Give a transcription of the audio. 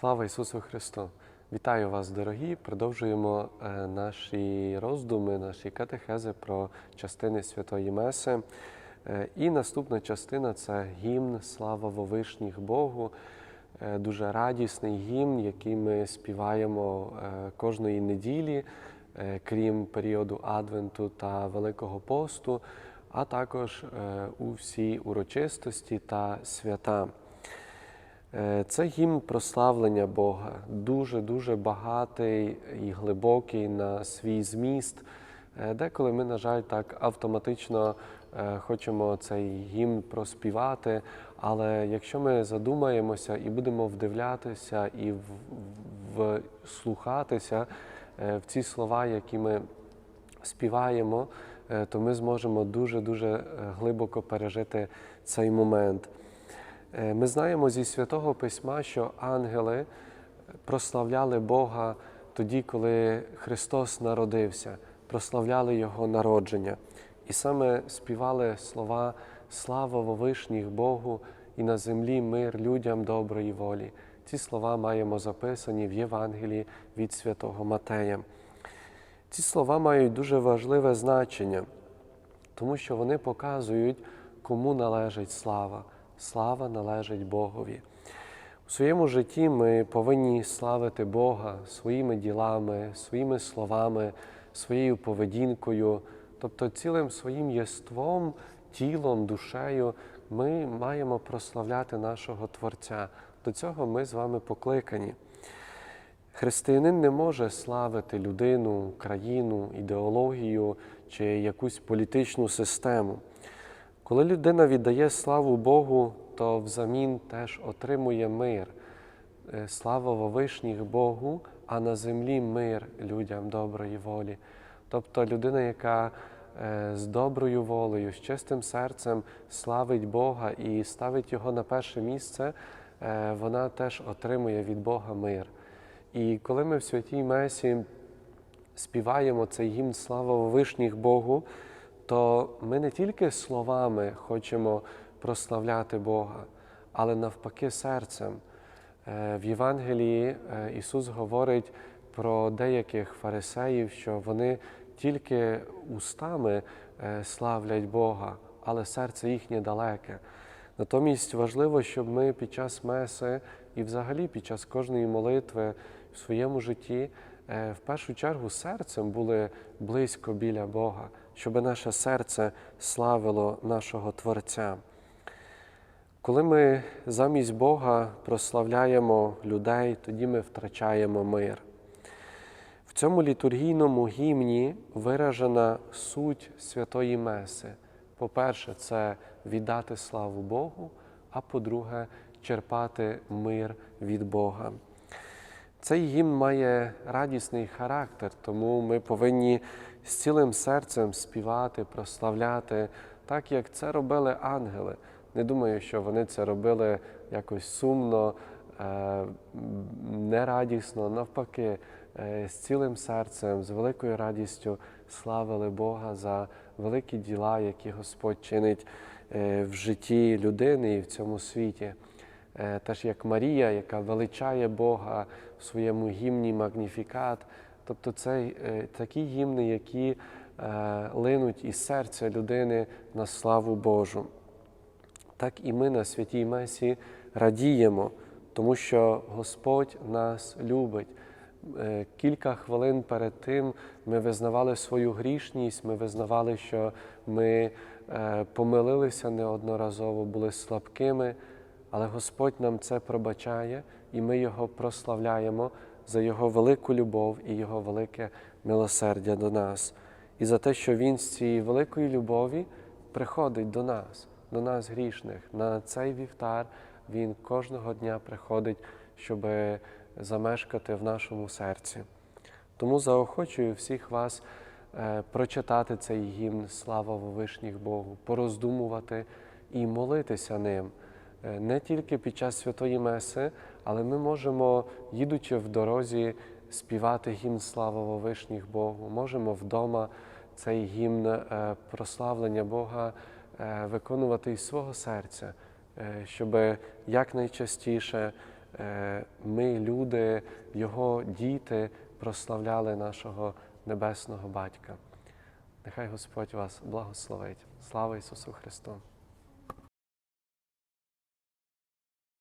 Слава Ісусу Христу! Вітаю вас, дорогі! Продовжуємо е, наші роздуми, наші катехези про частини Святої Меси. Е, І наступна частина це гімн Слава Вовишніх Богу. Е, Дуже радісний гімн, який ми співаємо кожної неділі, крім періоду Адвенту та Великого посту, а також у всій урочистості та свята. Е, Це гімн прославлення Бога, дуже-дуже багатий і глибокий на свій зміст. Е, Деколи ми, на жаль, так автоматично е, хочемо цей гімн проспівати, але якщо ми задумаємося і будемо вдивлятися і вслухатися в ці слова, які ми співаємо, то ми зможемо дуже-дуже глибоко пережити цей момент. Е, Ми знаємо зі святого письма, що ангели прославляли Бога тоді, коли Христос народився, прославляли Його народження. І саме співали слова Слава Вовишніх Богу і на землі мир людям доброї волі. Ці слова маємо записані в Євангелії від святого Матея. Ці слова мають дуже важливе значення, тому що вони показують, кому належить слава. Слава належить Богові. У своєму житті ми повинні славити Бога своїми ділами, своїми словами, своєю поведінкою, тобто цілим своїм єством, тілом, душею ми маємо прославляти нашого Творця. До цього ми з вами покликані. Християнин не може славити людину, країну, ідеологію чи якусь політичну систему. Коли людина віддає славу Богу, то взамін теж отримує мир. Е, Слава Вовишніх Богу, а на землі мир людям доброї волі. Тобто людина, яка е, з доброю волею, з чистим серцем славить Бога і ставить Його на перше місце, е, вона теж отримує від Бога мир. І коли ми в святій Месі співаємо цей гімн Слава Вишніх Богу, то ми не тільки словами хочемо прославляти Бога, але навпаки серцем. Е, В Євангелії е, Ісус говорить про деяких фарисеїв, що вони тільки устами е, славлять Бога, але серце їхнє далеке. Натомість важливо, щоб ми під час меси і взагалі під час кожної молитви в своєму житті е, в першу чергу серцем були близько біля Бога, щоб наше серце славило нашого Творця. Коли ми замість Бога прославляємо людей, тоді ми втрачаємо мир. В цьому літургійному гімні виражена суть святої Меси. По-перше, це віддати славу Богу, а по-друге, черпати мир від Бога. Цей гімн має радісний характер, тому ми повинні з цілим серцем співати, прославляти, так як це робили ангели. Не думаю, що вони це робили якось сумно, е, нерадісно, навпаки, е, з цілим серцем, з великою радістю славили Бога за великі діла, які Господь чинить е, в житті людини і в цьому світі. Е, Теж як Марія, яка величає Бога в своєму гімні Магніфікат. Тобто це е, такі гімни, які е, линуть із серця людини на славу Божу. Так і ми на святій Месі радіємо, тому що Господь нас любить. Кілька хвилин перед тим ми визнавали свою грішність, ми визнавали, що ми помилилися неодноразово, були слабкими, але Господь нам це пробачає, і ми Його прославляємо за Його велику любов і Його велике милосердя до нас, і за те, що Він з цієї великої любові приходить до нас, до нас грішних. На цей вівтар Він кожного дня приходить, щоб замешкати в нашому серці. Тому заохочую всіх вас е, прочитати цей гімн Слава Вовишніх Богу, пороздумувати і молитися ним. Е, Не тільки під час святої Меси, але ми можемо, їдучи в дорозі, співати гімн Слава Вовишніх Богу. Можемо вдома цей гімн е, прославлення Бога е, виконувати із свого серця, щоб якнайчастіше ми, люди, Його діти, прославляли нашого небесного батька. Нехай Господь вас благословить. Слава Ісусу Христу!